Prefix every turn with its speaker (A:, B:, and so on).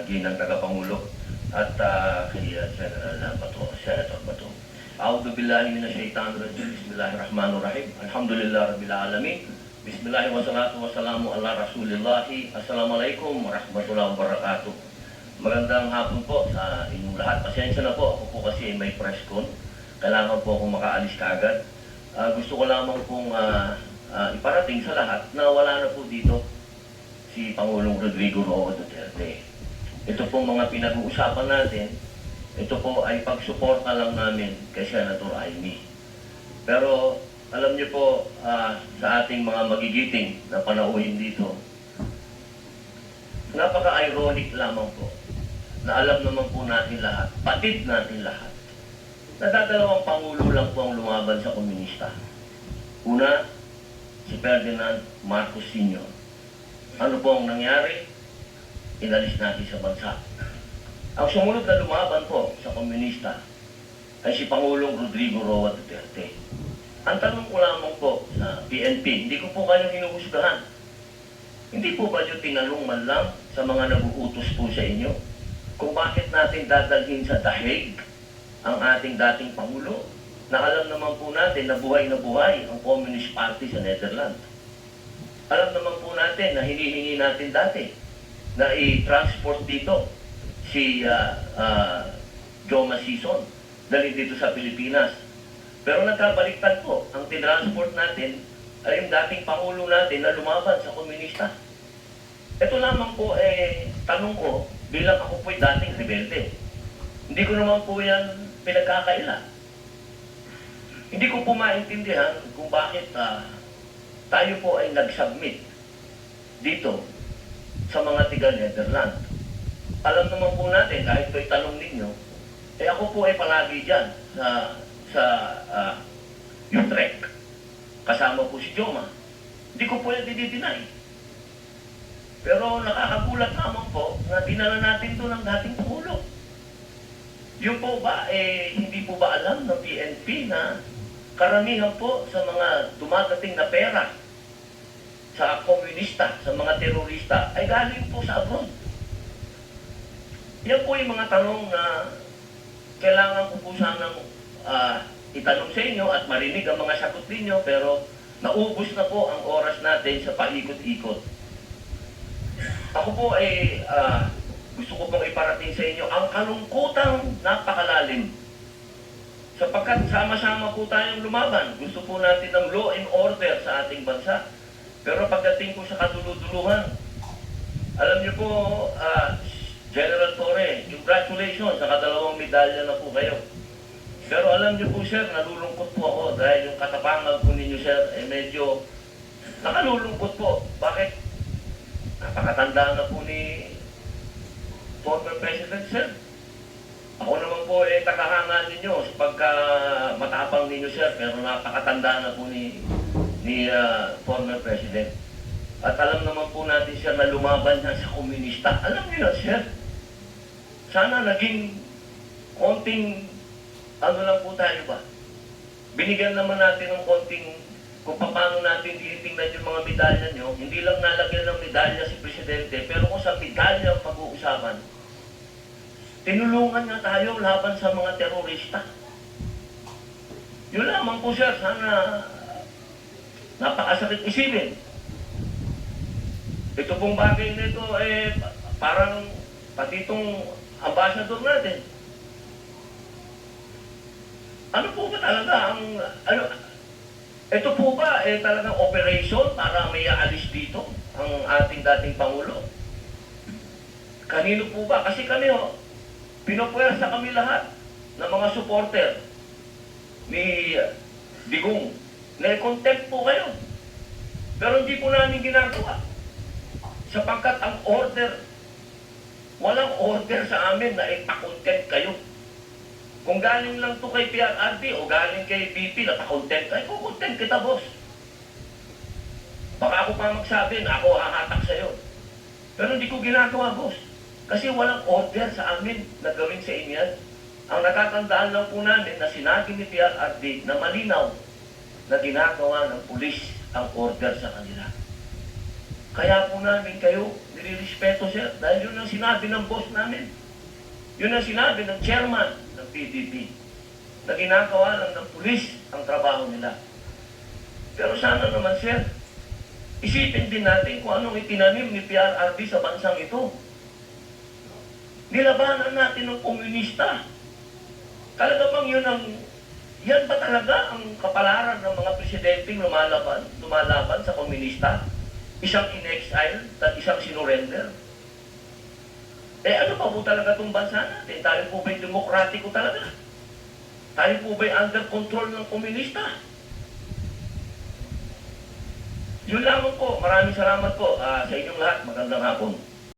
A: uh, ginang tagapangulo at uh, kay uh, General uh, Bato, Senator Bato. A'udhu billahi minash shaitanir rajim. Bismillahirrahmanirrahim. Alhamdulillah rabbil alamin. Bismillah wa salatu wa salamu ala rasulillahi. Assalamualaikum warahmatullahi wabarakatuh. Magandang hapon po sa inyong lahat. Pasensya na po, ako po kasi may press con. Kailangan po akong makaalis kaagad. Ah, gusto ko lamang pong ah, ah, iparating sa lahat na wala na po dito si Pangulong Rodrigo Roa Duterte. Ito pong mga pinag-uusapan natin, ito po ay pagsuporta lang namin kay Senator Amy. Pero alam niyo po ah, sa ating mga magigiting na panauhin dito, napaka-ironic lamang po na alam naman po natin lahat, patid natin lahat, na dadalawang pangulo lang po ang lumaban sa komunista. Una, si Ferdinand Marcos Sr. Ano po ang nangyari? Inalis natin sa bansa. Ang sumunod na lumaban po sa komunista ay si Pangulong Rodrigo Roa Duterte. Ang tanong ko lamang po sa PNP, hindi ko po kayo hinuhusgahan. Hindi po ba yung tinanong man lang sa mga naguutos po sa inyo kung bakit natin dadalhin sa dahig ang ating dating Pangulo na alam naman po natin na buhay na buhay ang Communist Party sa Netherlands. Alam naman po natin na hinihingi natin dati na i-transport dito si uh, uh, Joma Sison dali dito sa Pilipinas. Pero nagkabaliktad po, ang tinransport natin ay yung dating Pangulo natin na lumaban sa komunista. Ito lamang po, eh, tanong ko, bilang ako po'y dating rebelde. Hindi ko naman po yan pinagkakaila. Hindi ko po maintindihan kung bakit ah, tayo po ay nag-submit dito sa mga tiga Netherlands. Alam naman po natin, kahit po'y tanong ninyo, eh ako po ay palagi dyan sa, sa uh, Utrecht. Kasama po si Joma. Hindi ko po yan didinay. Pero nakakagulat naman po na dinala natin doon ang dating Pangulo. Yung po ba, eh, hindi po ba alam ng PNP na karamihan po sa mga dumadating na pera sa komunista, sa mga terorista, ay galing po sa abroad. Yan po yung mga tanong na kailangan ko po sanang ah, itanong sa inyo at marinig ang mga sagot ninyo, pero naubos na po ang oras natin sa paikot-ikot. Ako po ay ah, gusto ko pong iparating sa inyo ang kalungkutang napakalalim. Sapagkat sama-sama po tayong lumaban. Gusto po natin ng law and order sa ating bansa. Pero pagdating po sa kaduluduluhan, alam niyo po, ah, General Torre, congratulations, nakadalawang medalya na po kayo. Pero alam niyo po, sir, nalulungkot po ako dahil yung katapangan po ninyo, sir, eh medyo nakalulungkot po. Bakit? Napakatanda na po ni former President, sir. Ako naman po eh takahanga ninyo sa pagka matapang ninyo, sir, pero napakatanda na po ni, ni ah, former President. At alam naman po natin, sir, na lumaban na sa komunista. Alam niyo yun, sir. Sana naging konting ano lang po tayo ba? Binigyan naman natin ng konting kung paano natin tinitingnan yung mga medalya nyo, hindi lang nalagyan ng medalya si Presidente, pero kung sa medalya ang pag-uusapan, tinulungan nga tayo laban sa mga terorista. Yun lamang po sir, sana napakasakit isipin. Ito pong bagay na ito, eh, parang pati itong ambassador natin, ano po ba talaga ang, ano, ito po ba eh talagang operation para may aalis dito ang ating dating Pangulo? Kanino po ba? Kasi kami ho, pinupwersa kami lahat ng mga supporter ni Digong. Na-contempt po kayo. Pero hindi po namin ginagawa. Sapagkat ang order, walang order sa amin na ipakontempt kayo. Kung galing lang to kay PRRD o galing kay BP na pa-content, ay kukontent kita, boss. Baka ako pa magsabi na ako hahatak sa'yo. Pero hindi ko ginagawa, boss. Kasi walang order sa amin na gawin sa inyo. Ang natatandaan lang po namin na sinabi ni PRRD na malinaw na ginagawa ng pulis ang order sa kanila. Kaya po namin kayo nilirespeto, sir. Dahil yun ang sinabi ng boss namin. Yun ang sinabi ng chairman ng PDP. Na ginagawa lang ng pulis ang trabaho nila. Pero sana naman, sir, isipin din natin kung anong itinanim ni PRRD sa bansang ito. Nilabanan natin ng komunista. Talaga bang yun ang, yan ba talaga ang kapalaran ng mga presidenteng lumalaban, lumalaban sa komunista? Isang in-exile at isang sinurrender? Eh ano pa po talaga itong bansa natin? Tayo po ba'y demokratiko talaga? Tayo po ba'y under control ng komunista? Yun lamang po. Maraming salamat po ah, sa inyong lahat. Magandang hapon.